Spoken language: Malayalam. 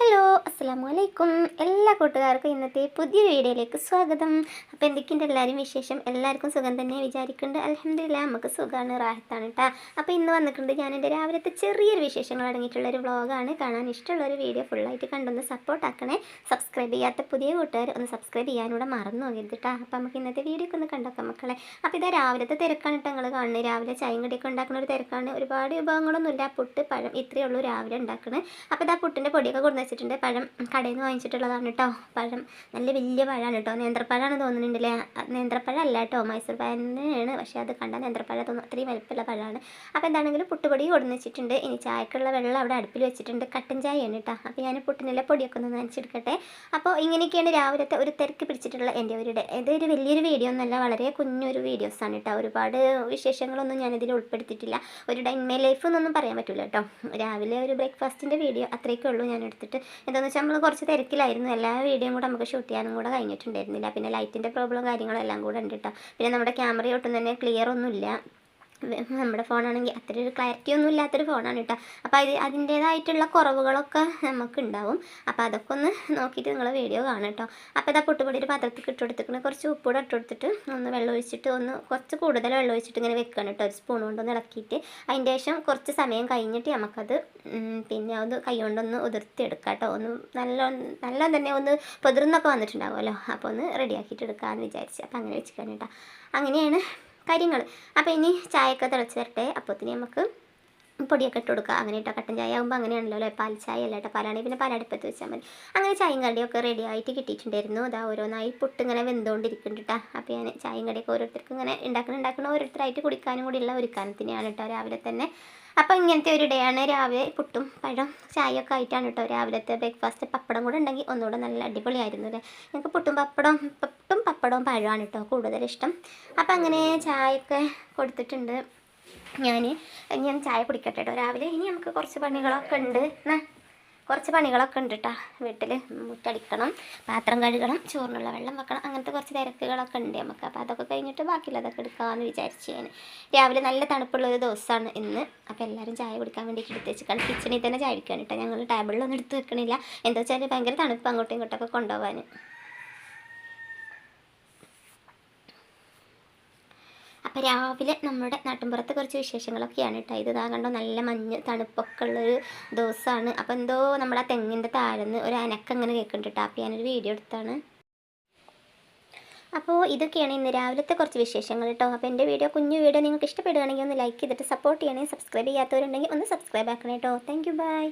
ഹലോ അസ്സാം വലൈക്കും എല്ലാ കൂട്ടുകാർക്കും ഇന്നത്തെ പുതിയ വീഡിയോയിലേക്ക് സ്വാഗതം. അപ്പോൾ എന്തൊക്കെയുണ്ട് എല്ലാവരും വിശേഷം? എല്ലാവർക്കും സുഖം തന്നെ വിചാരിക്കുന്നുണ്ട്. അലഹമില്ല നമുക്ക് സുഖമാണ് റാഹത്താണ് കേട്ടോ അപ്പോൾ ഇന്ന് വന്നിട്ടുണ്ട് ഞാൻ എന്റെ രാവിലത്തെ ചെറിയൊരു വിശേഷങ്ങൾ അടങ്ങിയിട്ടുള്ള ഒരു വ്ളോഗാണ്. കാണാൻ ഇഷ്ടമുള്ള ഒരു വീഡിയോ ഫുള്ളായിട്ട് കണ്ടൊന്ന് സപ്പോർട്ട് ആക്കണേ. സബ്സ്ക്രൈബ് ചെയ്യാത്ത പുതിയ കൂട്ടുകാർ ഒന്ന് സബ്സ്ക്രൈബ് ചെയ്യാനൂടെ മറന്നു പോകരുത് കേട്ടോ അപ്പോൾ നമുക്ക് ഇന്നത്തെ വീഡിയോ ഒക്കെ ഒന്ന് കണ്ടോക്കാം മക്കളെ. അപ്പോൾ ഇതാ രാവിലത്തെ തിരക്കാണ് കേട്ടോ നിങ്ങൾ കാണുന്നത് രാവിലെ ചായയും കടിയൊക്കെ ഉണ്ടാക്കുന്ന ഒരു തിരക്കാണ്. ഒരുപാട് വിഭവങ്ങളൊന്നുമില്ല. പുട്ട് പഴം ഇത്രയേ ഉള്ളൂ രാവിലെ ഉണ്ടാക്കുന്നത് അപ്പോൾ ഇതാ പുട്ടിന്റെ പൊടിയൊക്കെ കൊണ്ടു വെച്ചിട്ടുണ്ട്. പഴം കടയിൽ നിന്ന് വാങ്ങിച്ചിട്ടുള്ളതാണ് കേട്ടോ. പഴം നല്ല വലിയ പഴമാണ് കേട്ടോ. നേന്ത്രപ്പഴമാണ് തോന്നുന്നുണ്ടല്ലേ? നേന്ത്രപ്പഴം അല്ല കേട്ടോ. മൈസൂർ പഴം തന്നെയാണ് പക്ഷേ അത് കണ്ടാൽ നേന്ത്രപ്പഴം തോന്നും അത്രയും വലുപ്പമുള്ള പഴമാണ്. അപ്പോൾ എന്താണെങ്കിലും പുട്ടുപൊടി കൊടുന്ന് വെച്ചിട്ടുണ്ട്. ഇനി ചായക്കുള്ള വെള്ളം അവിടെ അടുപ്പിൽ വെച്ചിട്ടുണ്ട്. കട്ടൻ ചായയാണ് കേട്ടോ. അപ്പോൾ ഞാൻ പുട്ടിനുള്ള പൊടിയൊക്കെ ഒന്ന് നനച്ചെടുക്കട്ടെ. അപ്പോൾ ഇങ്ങനെയൊക്കെയാണ് രാവിലത്തെ ഒരു തിരക്ക് പിടിച്ചിട്ടുള്ള എന്റെ ഒരു ഇത് ഇതൊരു വലിയൊരു വീഡിയോ ഒന്നല്ല വളരെ കുഞ്ഞൊരു വീഡിയോസാണ് കേട്ടോ. ഒരുപാട് വിശേഷങ്ങളൊന്നും ഞാനിതിൽ ഉൾപ്പെടുത്തിയിട്ടില്ല. ഒരു ഡൈൻമേ ലൈഫ് എന്നൊന്നും പറയാൻ പറ്റില്ല കേട്ടോ. രാവിലെ ഒരു ബ്രേക്ക്ഫാസ്റ്റിന്റെ വീഡിയോ അത്രയൊക്കെ ഉള്ളൂ ഞാൻ എടുത്തിട്ട് എന്താണെന്ന് വെച്ചാൽ നമ്മൾ കുറച്ച് തിരക്കിലായിരുന്നു. എല്ലാ വീഡിയോയും കൂടെ നമുക്ക് ഷൂട്ട് ചെയ്യാനും കൂടെ കഴിഞ്ഞിട്ടുണ്ടായിരുന്നില്ല. പിന്നെ ലൈറ്റിന്റെ പ്രോബ്ലം കാര്യങ്ങളും എല്ലാം കൂടെ ഉണ്ട് കേട്ടോ പിന്നെ നമ്മുടെ ക്യാമറ ഒട്ടും തന്നെ ക്ലിയർ ഒന്നുമില്ല. നമ്മുടെ ഫോണാണെങ്കിൽ അത്ര ഒരു ക്ലാരിറ്റി ഒന്നും ഇല്ലാത്തൊരു ഫോണാണ് കേട്ടോ. അപ്പോൾ അത് അതിന്റേതായിട്ടുള്ള കുറവുകളൊക്കെ നമുക്ക് ഉണ്ടാവും അപ്പോൾ അതൊക്കെ ഒന്ന് നോക്കിയിട്ട് നിങ്ങൾ വീഡിയോ കാണാം കേട്ടോ. അപ്പോൾ ഇതാ പൊട്ടുപൊടി ഒരു പാത്രത്തിൽ ഇട്ട് കൊടുത്തിട്ട് കുറച്ച് ഉപ്പൂടെ ഇട്ട് കൊടുത്തിട്ട് ഒന്ന് വെള്ളം ഒഴിച്ചിട്ട് ഒന്ന് കുറച്ച് കൂടുതൽ വെള്ളം ഒഴിച്ചിട്ട് ഇങ്ങനെ വെക്കണം കേട്ടോ. ഒരു സ്പൂൺ കൊണ്ടൊന്ന് ഇളക്കിയിട്ട് അതിന്റെ ശേഷം കുറച്ച് സമയം കഴിഞ്ഞിട്ട് നമുക്കത് പിന്നെ ഒന്ന് കൈ കൊണ്ടൊന്ന് ഉതിർത്തിയെടുക്കാം കേട്ടോ. ഒന്ന് നല്ല നല്ല തന്നെ ഒന്ന് പൊതിർന്നൊക്കെ വന്നിട്ടുണ്ടാവുമല്ലോ. അപ്പോൾ ഒന്ന് റെഡിയാക്കിയിട്ട് എടുക്കാമെന്ന് വിചാരിച്ചു. അപ്പോൾ അങ്ങനെ വെച്ചിട്ടാണ് കേട്ടോ. അങ്ങനെയാണ് കാര്യങ്ങൾ അപ്പോൾ ഇനി ചായയൊക്കെ തിളച്ച് തരട്ടെ അപ്പോഴത്തേന് നമുക്ക് പൊടിയൊക്കെ ഇട്ട് കൊടുക്കുക. അങ്ങനെ ഇട്ടോ കട്ടൻ ചായ ആകുമ്പോൾ അങ്ങനെയാണല്ലോ അല്ലേ? പാൽ ചായ അല്ല? കേട്ടോ. പാലാണെങ്കിൽ പിന്നെ പാലടുപ്പത്ത് വെച്ചാൽ മതി. അങ്ങനെ ചായയും കടിയൊക്കെ റെഡി ആയിട്ട് കിട്ടിയിട്ടുണ്ടായിരുന്നു. അതാ ഓരോന്നായി പുട്ട് ഇങ്ങനെ വെന്തുകൊണ്ടിരിക്കുന്നുണ്ട് കേട്ടോ അപ്പോൾ ഞാൻ ചായയും കടിയൊക്കെ ഓരോരുത്തർക്കും ഇങ്ങനെ ഉണ്ടാക്കണം ഉണ്ടാക്കണം ഓരോരുത്തരായിട്ട് കുടിക്കാനും കൂടിയുള്ള ഒരുക്കാനത്തിനെയാണ് കേട്ടോ രാവിലെ തന്നെ. അപ്പോൾ ഇങ്ങനത്തെ ഒരു ഡേ ആണ് രാവിലെ പുട്ടും പഴം ചായയൊക്കെ ആയിട്ടാണ് കേട്ടോ രാവിലത്തെ ബ്രേക്ക്ഫാസ്റ്റ് പപ്പടം കൂടെ ഉണ്ടെങ്കിൽ ഒന്നുകൂടെ നല്ല അടിപൊളിയായിരുന്നു അല്ലേ? ഞങ്ങൾക്ക് പുട്ടും പപ്പടം പുട്ടും പപ്പടവും പഴമാണ് കേട്ടോ കൂടുതലിഷ്ടം. അപ്പോൾ അങ്ങനെ ചായയൊക്കെ കൊടുത്തിട്ടുണ്ട്. ഞാൻ ഞാൻ ചായ കുടിക്കട്ടെ കേട്ടോ രാവിലെ ഇനി നമുക്ക് കുറച്ച് പണികളൊക്കെ ഉണ്ട്. എന്നാ കുറച്ച് പണികളൊക്കെ ഉണ്ട് കേട്ടോ വീട്ടിൽ മുറ്റടിക്കണം പാത്രം കഴുകണം ചോറിനുള്ള വെള്ളം വെക്കണം അങ്ങനത്തെ കുറച്ച് തിരക്കുകളൊക്കെ ഉണ്ട് നമുക്ക്. അപ്പോൾ അതൊക്കെ കഴിഞ്ഞിട്ട് ബാക്കിയുള്ളതൊക്കെ എടുക്കാമെന്ന് വിചാരിച്ചു ഞാൻ. രാവിലെ നല്ല തണുപ്പുള്ള ഒരു ദിവസമാണ് ഇന്ന്. അപ്പോൾ എല്ലാവരും ചായ കുടിക്കാൻ വേണ്ടിയിട്ട് എടുത്ത് വെച്ചിട്ടാണ് കിച്ചണിൽ തന്നെ ചായ കുടിക്കാൻ കേട്ടോ ഞങ്ങൾ ടേബിളിലൊന്നും എടുത്ത് വെക്കണില്ല. എന്താ വെച്ചാൽ ഭയങ്കര തണുപ്പ് അങ്ങോട്ടും ഇങ്ങോട്ടൊക്കെ കൊണ്ടുപോകാൻ അപ്പോൾ രാവിലെ നമ്മുടെ നാട്ടിൻപുറത്ത് കുറച്ച് വിശേഷങ്ങളൊക്കെയാണ് കേട്ടോ. ഇത് കണ്ടോ നല്ല മഞ്ഞ് തണുപ്പൊക്കെ ഉള്ളൊരു ദിവസമാണ് അപ്പോൾ എന്തോ നമ്മുടെ ആ തെങ്ങിന്റെ താഴെന്ന് ഒരു അനക്കം അങ്ങനെ കേൾക്കുന്നുണ്ട് കേട്ടോ. അപ്പോൾ ഞാനൊരു വീഡിയോ എടുത്താണ്. അപ്പോൾ ഇതൊക്കെയാണ് ഇന്ന് രാവിലത്തെ കുറച്ച് വിശേഷങ്ങൾ കേട്ടോ. അപ്പോൾ എന്റെ വീഡിയോ കുഞ്ഞു വീഡിയോ നിങ്ങൾക്ക് ഇഷ്ടപ്പെടുകയാണെങ്കിൽ ഒന്ന് ലൈക്ക് ചെയ്തിട്ട് സപ്പോർട്ട് ചെയ്യണേ. സബ്സ്ക്രൈബ് ചെയ്യാത്തവരുണ്ടെങ്കിൽ ഒന്ന് സബ്സ്ക്രൈബ് ആക്കണം കേട്ടോ. Thank you by